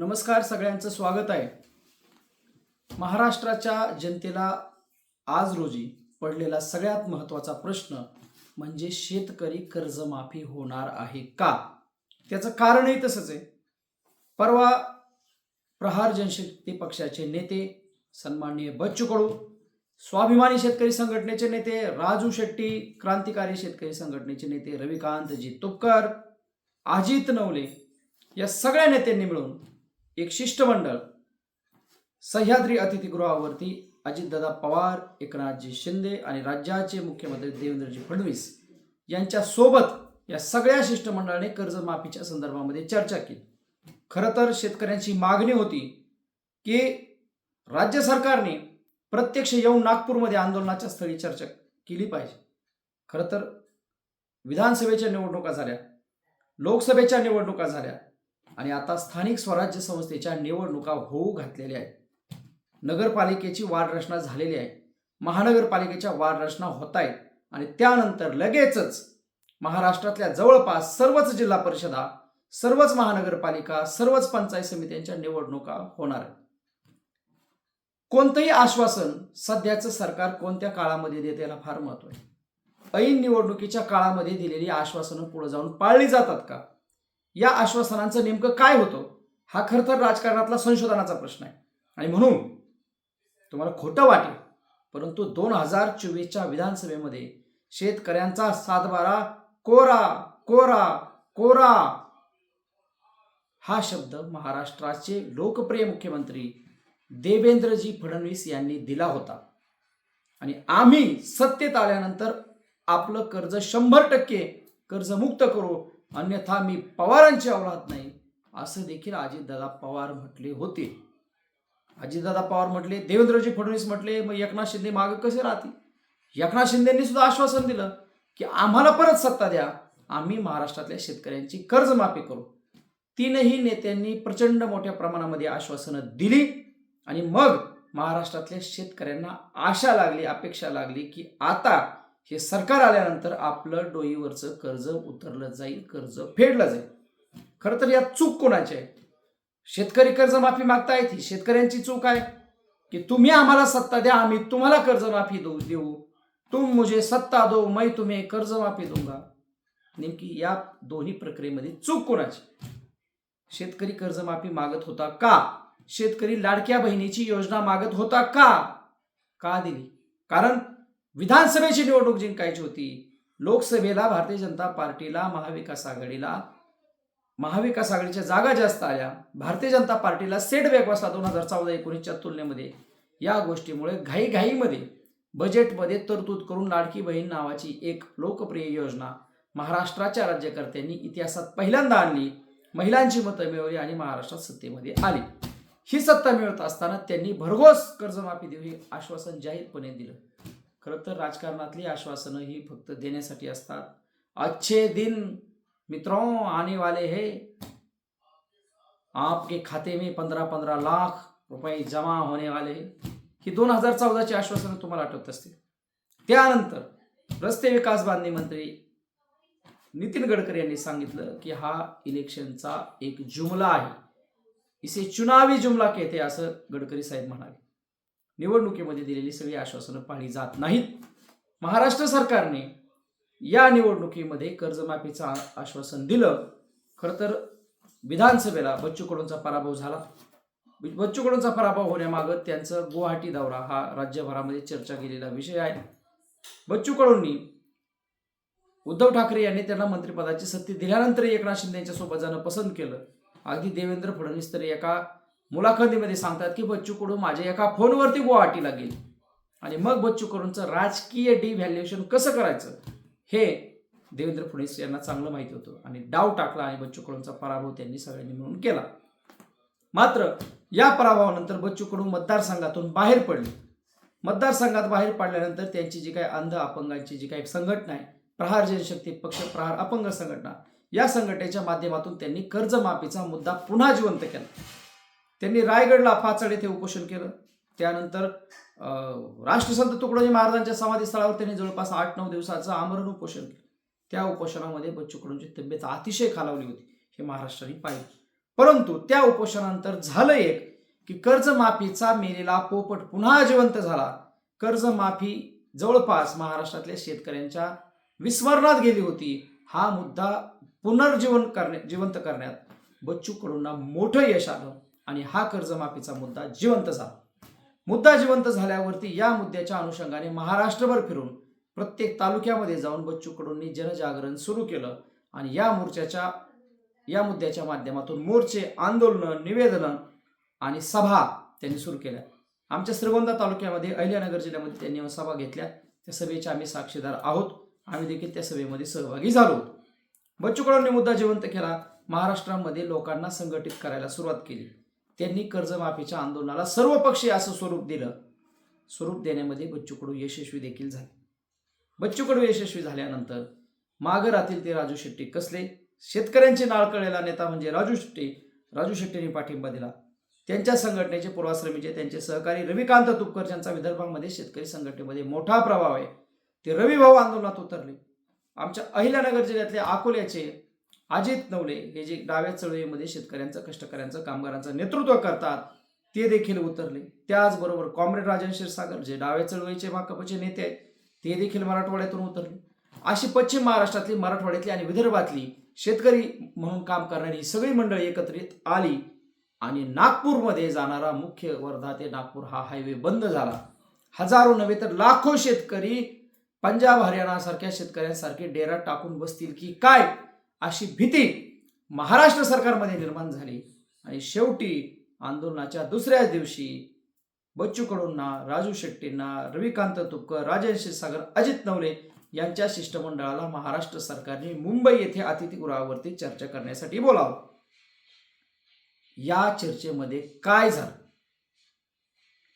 नमस्कार सगळ्यांचं स्वागत आहे. महाराष्ट्राच्या जनतेला आज रोजी पडलेला सगळ्यात महत्त्वाचा प्रश्न म्हणजे शेतकरी कर्जमाफी होणार आहे का? त्याचं कारणही तसंच आहे. परवा प्रहार जनशक्ती पक्षाचे नेते सन्माननीय बच्चू कडू स्वाभिमानी शेतकरी संघटनेचे नेते राजू शेट्टी क्रांतिकारी शेतकरी संघटनेचे नेते रविकांतजी तुपकर अजित नवले या सगळ्या नेत्यांनी मिळून एक शिष्टमंडळ सह्याद्री अतिथीगृहावरती अजितदादा पवार एकनाथजी शिंदे आणि राज्याचे मुख्यमंत्री देवेंद्रजी फडणवीस यांच्या सोबत या सगळ्या शिष्टमंडळाने कर्जमाफीच्या संदर्भामध्ये चर्चा केली. खरं तर शेतकऱ्यांची मागणी होती की राज्य सरकारने प्रत्यक्ष येऊन नागपूरमध्ये आंदोलनाच्या स्थळी चर्चा केली पाहिजे. खरं तर विधानसभेच्या निवडणुका झाल्या लोकसभेच्या निवडणुका झाल्या आणि आता स्थानिक स्वराज्य संस्थेच्या निवडणुका होऊ घातलेल्या आहेत. नगरपालिकेची वाढ रचना झालेली आहे. महानगरपालिकेच्या वाढ रचना होत आहेत. आणि त्यानंतर लगेचच महाराष्ट्रातल्या जवळपास सर्वच जिल्हा परिषदा सर्वच महानगरपालिका सर्वच पंचायत समित्यांच्या निवडणुका होणार आहेत. कोणतंही आश्वासन सध्याचं सरकार कोणत्या काळामध्ये देते याला फार महत्त्व आहे. ऐन निवडणुकीच्या काळामध्ये दिलेली आश्वासनं पुढे जाऊन पाळली जातात का? या आश्वासनांचं नेमकं काय होतं? हा खरं तर राजकारणातला संशोधनाचा प्रश्न आहे. आणि म्हणून तुम्हाला खोटं वाटेल परंतु दोन हजार चोवीसच्या विधानसभेमध्ये शेतकऱ्यांचा सातबारा कोरा कोरा कोरा हा शब्द महाराष्ट्राचे लोकप्रिय मुख्यमंत्री देवेंद्रजी फडणवीस यांनी दिला होता. आणि आम्ही सत्तेत आल्यानंतर आपलं कर्ज शंभर टक्के कर्जमुक्त करू अन्यथा मी पवारांची औलाद नाही असं देखील अजितदादा पवार म्हटले होते. अजितदादा पवार म्हटले देवेंद्रजी फडणवीस म्हटले मग एकनाथ शिंदे मागे कसे राहतील? एकनाथ शिंदेंनी सुद्धा आश्वासन दिलं की आम्हाला परत सत्ता द्या आम्ही महाराष्ट्रातल्या शेतकऱ्यांची कर्जमाफी करू. तीनही नेत्यांनी प्रचंड मोठ्या प्रमाणामध्ये आश्वासनं दिली आणि मग महाराष्ट्रातल्या शेतकऱ्यांना आशा लागली अपेक्षा लागली की आता हे सरकार आल्यानंतर आपलं डोईवरचं कर्ज उतरलं जाईल कर्ज फेडलं जाईल. खरं तर यात चूक कोणाची आहे? शेतकरी कर्जमाफी मागतायत ही. शेतकऱ्यांची चूक आहे की तुम्ही आम्हाला सत्ता द्या आम्ही तुम्हाला कर्जमाफी देऊ देऊ. तुम मुझे सत्ता दो मैं तुम्ही कर्जमाफी दूंगा. नेमकी या दोन्ही प्रक्रियेमध्ये चूक कोणाची? शेतकरी कर्जमाफी मागत होता का? शेतकरी लाडक्या बहिणीची योजना मागत होता का? का दिली? कारण विधानसभेची निवडणूक जिंकायची होती. लोकसभेला भारतीय जनता पार्टीला महाविकास आघाडीला महाविकास आघाडीच्या जागा जास्त आल्या. भारतीय जनता पार्टीला सेट बॅक बसला दोन हजार चौदा एकोणीसच्या तुलनेमध्ये या गोष्टीमुळे घाईघाईमध्ये बजेटमध्ये तरतूद करून लाडकी बहीण नावाची एक लोकप्रिय योजना महाराष्ट्राच्या राज्यकर्त्यांनी इतिहासात पहिल्यांदा आणली. महिलांची मतं मिळवली आणि महाराष्ट्रात सत्तेमध्ये आली. ही सत्ता मिळत असताना त्यांनी भरघोस कर्जमाफी देऊ हे आश्वासन जाहीरपणे दिलं. खरं तर राजकारणातली आश्वासनं ही फक्त देण्यासाठी असतात. अच्छे दिन मित्रों आने वाले है. आपके खाते में पंधरा पंधरा लाख रुपये जमा होणे वाले ही. दोन हजार चौदाची आश्वासनं तुम्हाला आठवत असतील. त्यानंतर रस्ते विकास बांधणी मंत्री नितीन गडकरी यांनी सांगितलं की हा इलेक्शनचा एक जुमला आहे. इसे चुनावी जुमला कहते असं गडकरी साहेब म्हणाले. निवडणुकीमध्ये दिलेली सगळी आश्वासनं पाळली जात नाहीत. महाराष्ट्र सरकारने या निवडणुकीमध्ये कर्जमाफीचं आश्वासन दिलं. खरं तर विधानसभेला बच्चू कडूंचा पराभव झाला. बच्चू कडूंचा पराभव होण्यामागं त्यांचं गुवाहाटी दौरा हा राज्यभरामध्ये चर्चा केलेला विषय आहे. बच्चू कडूंनी उद्धव ठाकरे यांनी त्यांना मंत्रिपदाची सत्ती दिल्यानंतर एकनाथ शिंदे यांच्यासोबत जाणं पसंत केलं. अगदी देवेंद्र फडणवीस तर एका मुलाखतीमध्ये सांगतात की बच्चू कडू माझ्या एका फोनवरती गुवाहाटीला गेले. आणि मग बच्चू कडूंचं राजकीय डिव्हॅल्युएशन कसं करायचं? हे देवेंद्र फडणवीस यांना चांगलं माहिती होतं आणि डाव टाकला आणि बच्चू कडूंचा पराभव त्यांनी सगळ्यांनी मिळून केला. मात्र या पराभवानंतर बच्चू कडू मतदारसंघातून बाहेर पडले. मतदारसंघात बाहेर पडल्यानंतर त्यांची जी काही अंध अपंगांची जी काही संघटना आहे प्रहार जनशक्ती पक्ष प्रहार अपंग संघटना या संघटनेच्या माध्यमातून त्यांनी कर्जमाफीचा मुद्दा पुन्हा जिवंत केला. त्यांनी रायगडला पाचड येथे उपोषण केलं. त्यानंतर राष्ट्रसंत तुकडोजी महाराजांच्या समाधीस्थळावर त्यांनी जवळपास आठ नऊ दिवसाचं आमरण उपोषण केलं. त्या उपोषणामध्ये बच्चू कडूंची तब्येत अतिशय खालावली होती हे महाराष्ट्राने पाहिलं. परंतु त्या उपोषणानंतर झालं एक की कर्जमाफीचा मेलेला पोपट पुन्हा जिवंत झाला. कर्जमाफी जवळपास महाराष्ट्रातल्या शेतकऱ्यांच्या विस्मरणात गेली होती. हा मुद्दा पुनर्जीवन करण्या जिवंत करण्यात बच्चू कडूंना मोठं यश आलं. आणि हा कर्जमाफीचा मुद्दा जिवंत झाला. मुद्दा जिवंत झाल्यावरती या मुद्द्याच्या अनुषंगाने महाराष्ट्रभर फिरून प्रत्येक तालुक्यामध्ये जाऊन बच्चू कडूंनी जनजागरण सुरू केलं आणि या मोर्चाच्या या मुद्द्याच्या माध्यमातून मोर्चे आंदोलनं निवेदनं आणि सभा त्यांनी सुरू केल्या. आमच्या श्रीगोंदा तालुक्यामध्ये अहिल्यानगर जिल्ह्यामध्ये त्यांनी सभा घेतल्या. त्या सभेचे आम्ही साक्षीदार आहोत. आम्ही देखील त्या सभेमध्ये सहभागी झालो. होतो बच्चू कडूंनी मुद्दा जिवंत केला. महाराष्ट्रामध्ये लोकांना संघटित करायला सुरुवात केली. त्यांनी कर्जमाफीच्या आंदोलनाला सर्वपक्षीय असं स्वरूप दिलं. स्वरूप देण्यामध्ये बच्चू कडू यशस्वी देखील झाले. बच्चू कडू यशस्वी झाल्यानंतर माघरातील ते राजू शेट्टी कसले? शेतकऱ्यांचे नाळ कळलेला नेता म्हणजे राजू शेट्टी. राजू शेट्टींनी पाठिंबा दिला. त्यांच्या संघटनेचे पूर्वाश्रमीचे त्यांचे सहकारी रविकांत तुपकर यांचा विदर्भामध्ये शेतकरी संघटनेमध्ये मोठा प्रभाव आहे. ते रविभाऊ आंदोलनात उतरले. आमच्या अहिल्यानगर जिल्ह्यातले अकोल्याचे अजित नवले हे जे डाव्या चळवळीमध्ये शेतकऱ्यांचं कष्टकऱ्यांचं कामगारांचं नेतृत्व करतात ते देखील उतरले. त्याचबरोबर कॉम्रेड राजन क्षीरसागर जे डाव्या चळवळीचे माकपचे नेते आहेत ते देखील मराठवाड्यातून उतरले. अशी पश्चिम महाराष्ट्रातली मराठवाड्यातली आणि विदर्भातली शेतकरी म्हणून काम करणारी ही सगळी मंडळी एकत्रित आली आणि नागपूरमध्ये जाणारा मुख्य वर्धा ते नागपूर हा हायवे बंद झाला. हजारो नव्हे तर लाखो शेतकरी पंजाब हरियाणासारख्या शेतकऱ्यांसारखे डेरा टाकून बसतील की काय? अशी भीती महाराष्ट्र सरकारमध्ये निर्माण झाली. आणि शेवटी आंदोलनाच्या दुसऱ्याच दिवशी बच्चू कडूंना राजू शेट्टींना रविकांत तुपकर राजेश सागर अजित नवले यांच्या शिष्टमंडळाला महाराष्ट्र सरकारने मुंबई येथे अतिथीगृहावरती चर्चा करण्यासाठी बोलावं या चर्चेमध्ये काय झालं?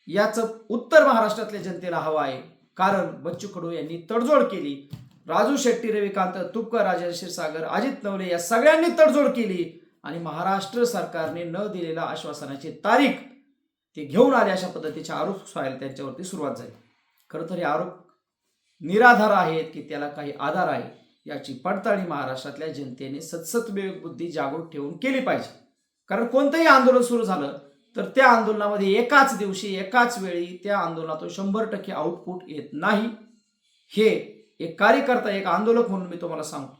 याचं उत्तर महाराष्ट्रातल्या जनतेला हवं आहे. कारण बच्चू कडू यांनी तडजोड केली. राजू शेट्टी रविकांत तुपकर राजेश क्षीरसागर अजित नवले या सगळ्यांनी तडजोड केली आणि महाराष्ट्र सरकारने न दिलेल्या आश्वासनाची तारीख ते घेऊन आले अशा पद्धतीचे आरोप व्हायला त्यांच्यावरती सुरुवात झाली. खरं तर हे आरोप निराधार आहेत की त्याला काही आधार आहे याची पडताळणी महाराष्ट्रातल्या जनतेने सतसत बुद्धी जागृत ठेवून केली पाहिजे. कारण कोणतंही आंदोलन सुरू झालं तर त्या आंदोलनामध्ये एकाच दिवशी एकाच वेळी त्या आंदोलनातून शंभर टक्के आउटपुट येत नाही. हे एक कार्यकर्ता एक आंदोलक म्हणून मी तुम्हाला सांगतो.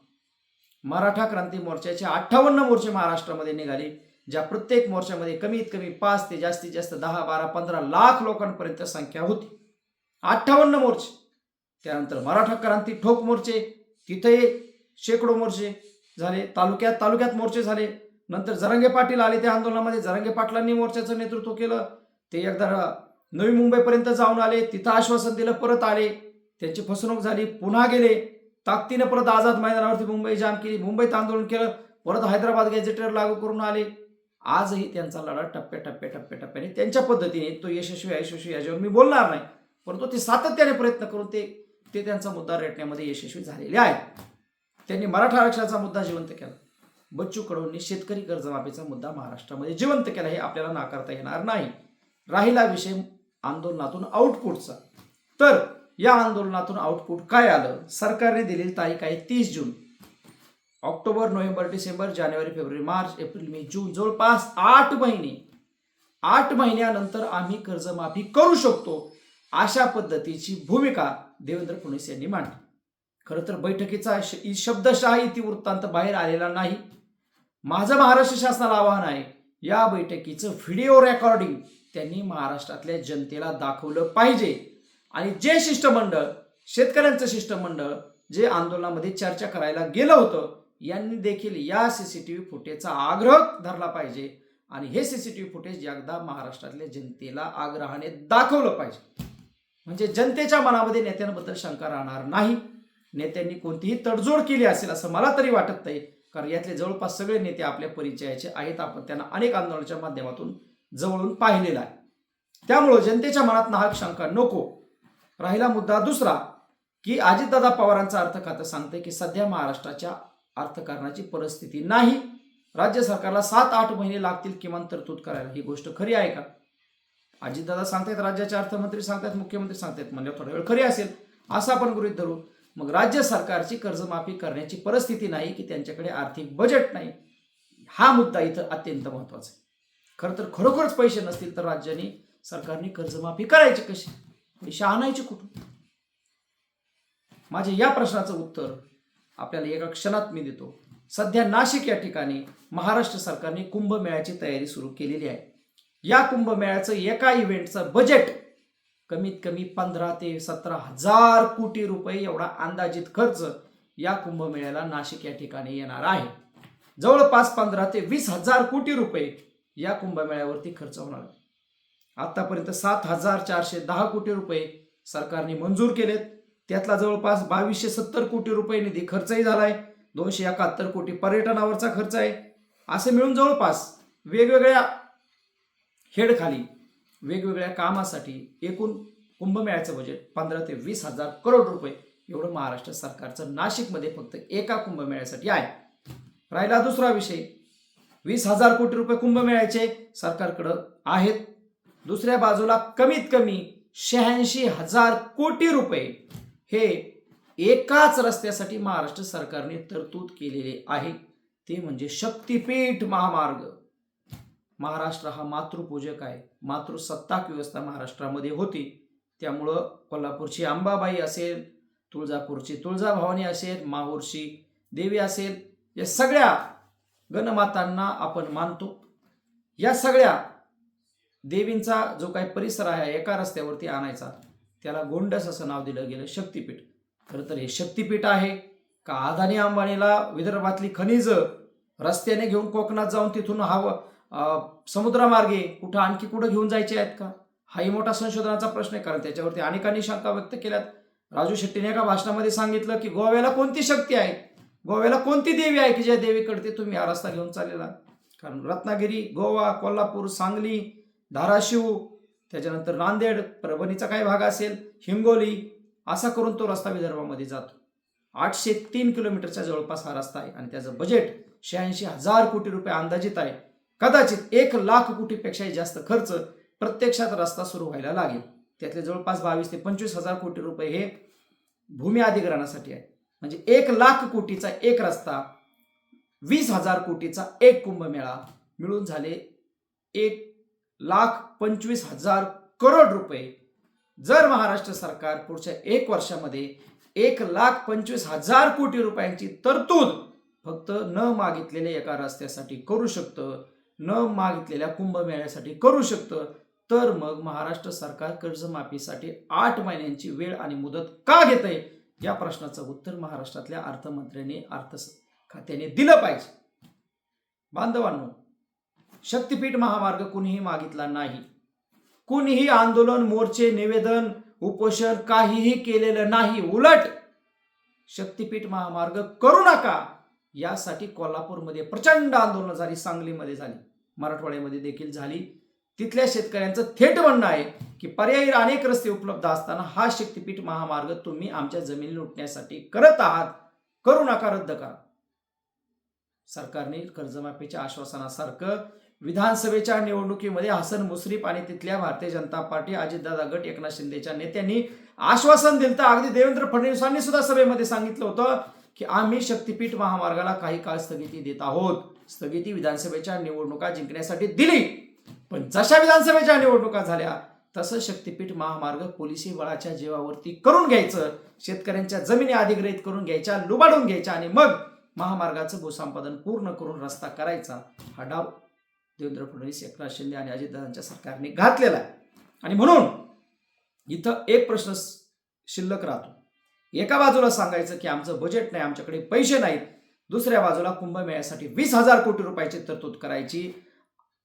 मराठा क्रांती मोर्चाचे अठ्ठावन्न मोर्चे महाराष्ट्रामध्ये निघाले ज्या प्रत्येक मोर्चामध्ये कमीत कमी पाच ते जास्तीत जास्त दहा बारा पंधरा लाख लोकांपर्यंत संख्या होती. अठ्ठावन्न मोर्चे. त्यानंतर मराठा क्रांती ठोक मोर्चे तिथे शेकडो मोर्चे झाले तालुक्यात तालुक्यात मोर्चे झाले. नंतर जरंगे पाटील आले त्या आंदोलनामध्ये जरंगे पाटलांनी मोर्चाचं नेतृत्व केलं. ते एकदा नवी मुंबईपर्यंत जाऊन आले तिथं आश्वासन दिलं परत आले. त्यांची फसवणूक झाली पुन्हा गेले. ताकदीनं परत आझाद मैदानावरती मुंबई जाम केली. मुंबईत आंदोलन केलं परत हैदराबाद गॅझेटर लागू करून आले. आजही त्यांचा लढा टप्प्या टप्प्या टप्प्या टप्प्याने त्यांच्या पद्धतीने तो यशस्वी यशस्वी याच्यावर मी बोलणार नाही. परंतु ते सातत्याने प्रयत्न करून ते ते त्यांचा मुद्दा रेटण्यामध्ये यशस्वी झालेले आहेत. त्यांनी मराठा आरक्षणाचा मुद्दा जिवंत केला. बच्चू कडूंनी शेतकरी कर्जमाफीचा मुद्दा महाराष्ट्रामध्ये जिवंत केला हे आपल्याला नाकारता येणार नाही. राहिला विषय आंदोलनातून आउटपुटचा तर या आंदोलनातून आउटपुट काय आलं? सरकारने दिलेली तारीख आहे तीस जून. ऑक्टोबर नोव्हेंबर डिसेंबर जानेवारी फेब्रुवारी मार्च एप्रिल मे जून जवळपास आठ महिने. आठ महिन्यानंतर आम्ही कर्जमाफी करू शकतो अशा पद्धतीची भूमिका देवेंद्र फडणवीस यांनी मांडली. खरं तर बैठकीचा श- इतिवृत्तांत बाहेर आलेला नाही. माझं महाराष्ट्र शासनाला आवाहन आहे या बैठकीचं व्हिडिओ रेकॉर्डिंग त्यांनी महाराष्ट्रातल्या जनतेला दाखवलं पाहिजे. आणि जे शिष्टमंडळ शेतकऱ्यांचं शिष्टमंडळ जे आंदोलनामध्ये चर्चा करायला गेलं होतं यांनी देखील या सीसीटीव्ही फुटेजचा आग्रह धरला पाहिजे. आणि हे सीसीटीव्ही फुटेज एकदा महाराष्ट्रातल्या जनतेला आग्रहाने दाखवलं पाहिजे. म्हणजे जनतेच्या मनामध्ये नेत्यांबद्दल शंका राहणार नाही. नेत्यांनी कोणतीही तडजोड केली असेल असं मला तरी वाटत नाही. कारण यातले जवळपास सगळे नेते आपल्या परिचयाचे आहेत. आपण त्यांना अनेक आंदोलनाच्या माध्यमातून जवळून पाहिलेला आहे. त्यामुळं जनतेच्या मनात नाहक शंका नको. राहिला मुद्दा दुसरा की अजितदादा पवारांचं अर्थ खातं सांगते की सध्या महाराष्ट्राच्या अर्थकारणाची परिस्थिती नाही. राज्य सरकारला सात आठ महिने लागतील किमान तरतूद करायला. ही गोष्ट खरी आहे का? अजितदादा सांगतायत राज्याचे अर्थमंत्री सांगतायत मुख्यमंत्री सांगतायत म्हणजे थोडा वेळ खरी असेल. असं आपण गृहित धरू. मग राज्य सरकारची कर्जमाफी करण्याची परिस्थिती नाही की त्यांच्याकडे आर्थिक बजेट नाही. हा मुद्दा इथं अत्यंत महत्त्वाचा आहे. खरं तर खरोखरच पैसे नसतील तर राज्याने सरकारने कर्जमाफी करायची कशी? पैसे आणायचे कुठून? माझे या प्रश्नाचं उत्तर आपल्याला एका क्षणात मी देतो. सध्या नाशिक या ठिकाणी महाराष्ट्र सरकारने कुंभमेळ्याची तयारी सुरू केलेली आहे. या कुंभमेळ्याचं एका इव्हेंटचं बजेट कमीत कमी पंधरा ते सतरा हजार कोटी रुपये एवढा अंदाजित खर्च या कुंभमेळ्याला नाशिक या ठिकाणी येणार आहे. जवळपास पंधरा ते वीस हजार कोटी रुपये या कुंभमेळ्यावरती खर्च होणार आहे. आतापर्यंत सात हजार चारशे दहा कोटी रुपये सरकारने मंजूर केलेत. त्यातला जवळपास बावीसशे सत्तर कोटी रुपये निधी खर्चही झालाय. दोनशे एकाहत्तर कोटी पर्यटनावरचा खर्च आहे. असे मिळून जवळपास वेगवेगळ्या हेडखाली वेगवेगळ्या कामासाठी एकूण कुंभमेळ्याचं बजेट पंधरा ते वीस हजार करोड रुपये. एवढं महाराष्ट्र सरकारचं नाशिकमध्ये फक्त एका कुंभमेळ्यासाठी आहे. राहिला दुसरा विषय. वीस हजार कोटी रुपये कुंभमेळ्याचे सरकारकडं आहेत. दुसऱ्या बाजूला कमीत कमी शहाऐंशी हजार कोटी रुपये हे एकाच रस्त्यासाठी महाराष्ट्र सरकारने तरतूद केलेले आहे. ते म्हणजे शक्तीपीठ महामार्ग. महाराष्ट्र हा मातृपूजक आहे. मातृसत्ताक व्यवस्था महाराष्ट्रामध्ये होती. त्यामुळं कोल्हापूरची अंबाबाई असेल तुळजापूरची तुळजाभवानी असेल माहूरची देवी असेल या सगळ्या गणमातांना आपण मानतो. या सगळ्या देवींचा जो काही परिसर आहे एका रस्त्यावरती आणायचा त्याला गोंडस असं नाव दिलं गेलं शक्तीपीठ. खरं तर हे शक्तीपीठ आहे. का आदानी अंबानीला विदर्भातली खनिज रस्त्याने घेऊन कोकणात जाऊन तिथून हवं समुद्रामार्गे समुद्रमार्गे कुठं आणखी कुठं घेऊन जायचे आहेत का? हाही मोठा संशोधनाचा प्रश्न आहे कारण त्याच्यावरती अनेकांनी शंका व्यक्त केल्यात. राजू शेट्टीने एका भाषणामध्ये सांगितलं की गोव्याला कोणती शक्ती आहे? गोव्याला कोणती देवी आहे की ज्या देवीकडे तुम्ही हा रस्ता घेऊन चाललेला कारण रत्नागिरी गोवा कोल्हापूर सांगली धाराशिव त्याच्यानंतर नांदेड परभणीचा काही भाग असेल हिंगोली असा करून तो रस्ता विदर्भामध्ये जातो. आठशे तीन किलोमीटरच्या जवळपास हा रस्ता आहे आणि त्याचं बजेट शहाऐंशी हजार कोटी रुपये अंदाजित आहे. कदाचित एक लाख कोटीपेक्षाही जास्त खर्च प्रत्यक्षात रस्ता सुरू व्हायला लागेल. त्यातले जवळपास बावीस ते पंचवीस हजार कोटी रुपये हे भूमी अधिग्रहणासाठी आहे. म्हणजे एक लाख कोटीचा एक रस्ता वीस हजार कोटीचा एक कुंभमेळा मिळून झाले एक लाख पंचवीस हजार करोड रुपये. जर महाराष्ट्र सरकार पुढच्या एक वर्षामध्ये एक लाख पंचवीस हजार कोटी रुपयांची तरतूद फक्त न मागितलेल्या एका रस्त्यासाठी करू शकतं न मागितलेल्या कुंभमेळ्यासाठी करू शकतं तर मग महाराष्ट्र सरकार कर्जमाफीसाठी आठ महिन्यांची वेळ आणि मुदत का घेत आहे या प्रश्नाचं उत्तर महाराष्ट्रातल्या अर्थमंत्र्यांनी अर्थ खात्याने दिलं पाहिजे. बांधवांनो शक्तीपीठ महामार्ग कुणीही मागितला नाही. कुणीही आंदोलन मोर्चे निवेदन उपोषण काहीही केलेलं नाही. उलट शक्तीपीठ महामार्ग करू नका. यासाठी कोल्हापूरमध्ये प्रचंड आंदोलन झाली सांगलीमध्ये झाली. मराठवाड्यामध्ये देखील झाली. तिथल्या शेतकऱ्यांचं थेट म्हणणं आहे की पर्यायी अनेक रस्ते उपलब्ध असताना हा शक्तीपीठ महामार्ग तुम्ही आमच्या जमीन लुटण्यासाठी करत आहात. करू नका रद्द करा. सरकारने कर्जमाफीच्या आश्वासनासारखं विधानसभेच्या निवडणुकीमध्ये हसन मुश्रीफ आणि तिथल्या भारतीय जनता पार्टी अजितदादा गट एकनाथ शिंदेच्या नेत्यांनी आश्वासन दिलं तर अगदी देवेंद्र फडणवीसांनी सुद्धा सभेमध्ये सांगितलं होतं की आम्ही शक्तीपीठ महामार्गाला काही काळ स्थगिती देत आहोत. स्थगिती विधानसभेच्या निवडणुका जिंकण्यासाठी दिली. पण जशा विधानसभेच्या निवडणुका झाल्या तसं शक्तीपीठ महामार्ग पोलिसी बळाच्या जीवावरती करून घ्यायचं शेतकऱ्यांच्या जमिनी अधिग्रहित करून घ्यायच्या लुबाडून घ्यायच्या आणि मग महामार्गाचं भूसंपादन पूर्ण करून रस्ता करायचा हा डाव देवेंद्र फडणवीस एकनाथ शिंदे आणि अजितदादांच्या सरकारने घातलेला आहे. आणि म्हणून इथं एक प्रश्न शिल्लक राहतो. एका बाजूला सांगायचं की आमचं बजेट नाही आमच्याकडे पैसे नाहीत. दुसऱ्या बाजूला कुंभमेळ्यासाठी वीस हजार कोटी रुपयाची तरतूद करायची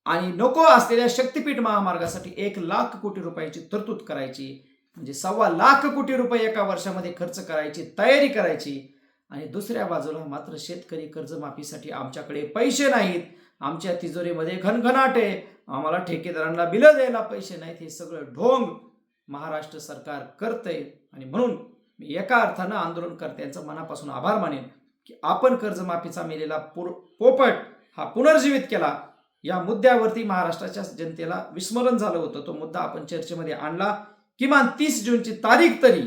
आणि नको असलेल्या शक्तीपीठ महामार्गासाठी एक लाख कोटी रुपयाची तरतूद करायची. म्हणजे सव्वा लाख कोटी रुपये एका वर्षामध्ये खर्च करायची तयारी करायची. आणि दुसऱ्या बाजूला मात्र शेतकरी कर्जमाफीसाठी आमच्याकडे पैसे नाहीत. आमच्या तिजोरीमध्ये घनघनाट आहे आम्हाला ठेकेदारांना बिलं द्यायला पैसे नाहीत हे सगळं ढोंग महाराष्ट्र सरकार करतंय. आणि म्हणून मी एका अर्थानं आंदोलनकर्त्यांचं मनापासून आभार मानेन की आपण कर्जमाफीचा मेलेला पुर पोपट हा पुनर्जीवित केला. या मुद्द्यावरती महाराष्ट्राच्या जनतेला विस्मरण झालं होतं. तो मुद्दा आपण चर्चेमध्ये आणला. किमान तीस जूनची तारीख तरी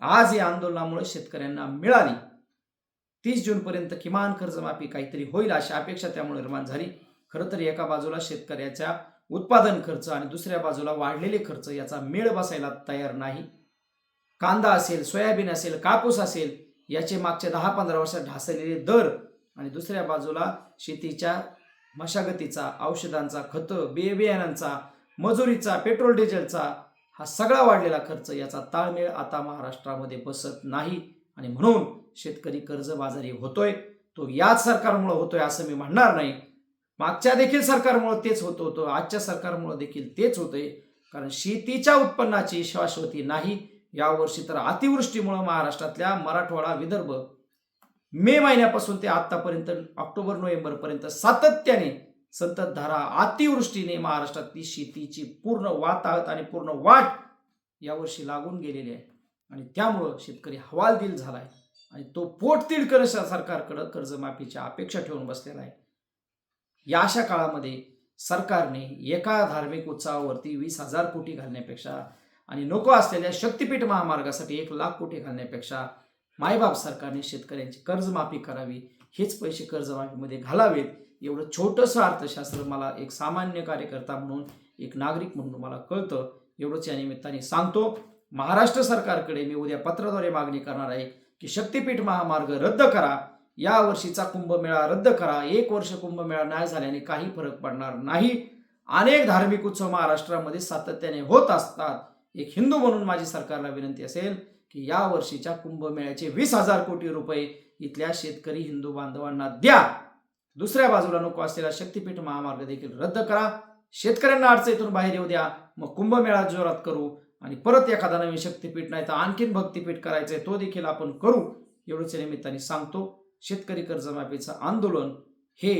आज या आंदोलनामुळे शेतकऱ्यांना मिळाली. तीस जूनपर्यंत किमान कर्जमाफी काहीतरी होईल अशी अपेक्षा त्यामुळे निर्माण झाली. खरं तर एका बाजूला शेतकऱ्याच्या उत्पादन खर्च आणि दुसऱ्या बाजूला वाढलेले खर्च याचा मेळ बसायला तयार नाही. कांदा असेल सोयाबीन असेल कापूस असेल याचे मागच्या दहा पंधरा वर्षात ढासळलेले दर आणि दुसऱ्या बाजूला शेतीच्या मशागतीचा औषधांचा खतं बियाण्यांचा मजुरीचा पेट्रोल डिझेलचा हा सगळा वाढलेला खर्च याचा ताळमेळ आता महाराष्ट्रामध्ये बसत नाही. आणि म्हणून शेतकरी कर्जबाजारी होतोय तो याच सरकारमुळे होतोय असं मी म्हणणार नाही. मागच्या देखील सरकारमुळे तेच होत होतं आजच्या सरकारमुळे देखील तेच होतंय. कारण शेतीच्या उत्पन्नाची शाश्वती नाही यावर्षी तर अतिवृष्टीमुळे महाराष्ट्रातल्या मराठवाडा विदर्भ मे महिन्यापासून ते आतापर्यंत ऑक्टोबर नोव्हेंबरपर्यंत सातत्याने संततधारा अतिवृष्टीने महाराष्ट्रातली शेतीची पूर्ण वाताहत आणि पूर्ण वाट यावर्षी लागून गेलेली आहे. आणि त्यामुळं शेतकरी हवालदिल झालाय आणि तो पोटतील कर सरकारकडं कर्जमाफीच्या अपेक्षा ठेवून बसलेला आहे. या अशा काळामध्ये सरकारने एका धार्मिक उत्सवावरती वीस हजार कोटी घालण्यापेक्षा आणि नको असलेल्या शक्तिपीठ महामार्गासाठी एक लाख कोटी घालण्यापेक्षा मायबाप सरकारने शेतकऱ्यांची कर्जमाफी करावी हेच पैसे कर्जमाफीमध्ये घालावेत एवढं छोटंसं अर्थशास्त्र मला एक सामान्य कार्यकर्ता म्हणून एक नागरिक म्हणून मला कळतं एवढंच या निमित्ताने सांगतो. महाराष्ट्र सरकारकडे मी उद्या पत्राद्वारे मागणी करणार आहे की शक्तिपीठ महामार्ग रद्द करा. या वर्षीचा कुंभमेळा रद्द करा. एक वर्ष कुंभमेळा नाही झाल्याने काही फरक पडणार नाही. अनेक धार्मिक उत्सव महाराष्ट्रामध्ये सातत्याने होत असतात. एक हिंदू म्हणून माझी सरकारला विनंती असेल की या वर्षीच्या कुंभमेळ्याचे वीस हजार कोटी रुपये इथल्या शेतकरी हिंदू बांधवांना द्या. दुसऱ्या बाजूला नको असलेला शक्तिपीठ महामार्ग देखील रद्द करा. शेतकऱ्यांना अडचणीतून बाहेर येऊ द्या. मग कुंभमेळा जोरात करू. आणि परत एखादा नवीन शक्तीपीठ नाही तर आणखीन भक्तिपीठ आहे तो देखील आपण करू. एवढंच निमित्ताने सांगतो शेतकरी कर्जमाफीचं आंदोलन हे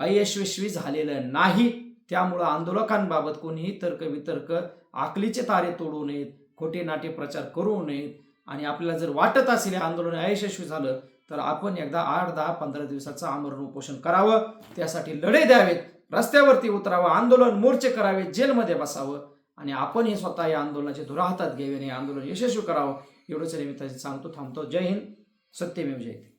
अयशस्वी झालेलं नाही. त्यामुळं आंदोलकांबाबत कोणीही तर्क वितर्क आकलीचे तारे तोडू नयेत खोटे नाटे प्रचार करू नयेत. आणि आपल्याला जर वाटत असेल हे आंदोलन अयशस्वी झालं तर आपण एकदा आठ दहा पंधरा दिवसाचं आमरण उपोषण करावं. त्यासाठी लढे द्यावेत रस्त्यावरती उतरावं आंदोलन मोर्चे करावे जेलमध्ये बसावं. आणि आपण हे स्वतः या आंदोलनाचे धुरा हातात घ्यावे आणि आंदोलन यशस्वी करावं एवढंच या निमित्ताने सांगतो. थांबतो. जय हिंद. सत्यमेव जयते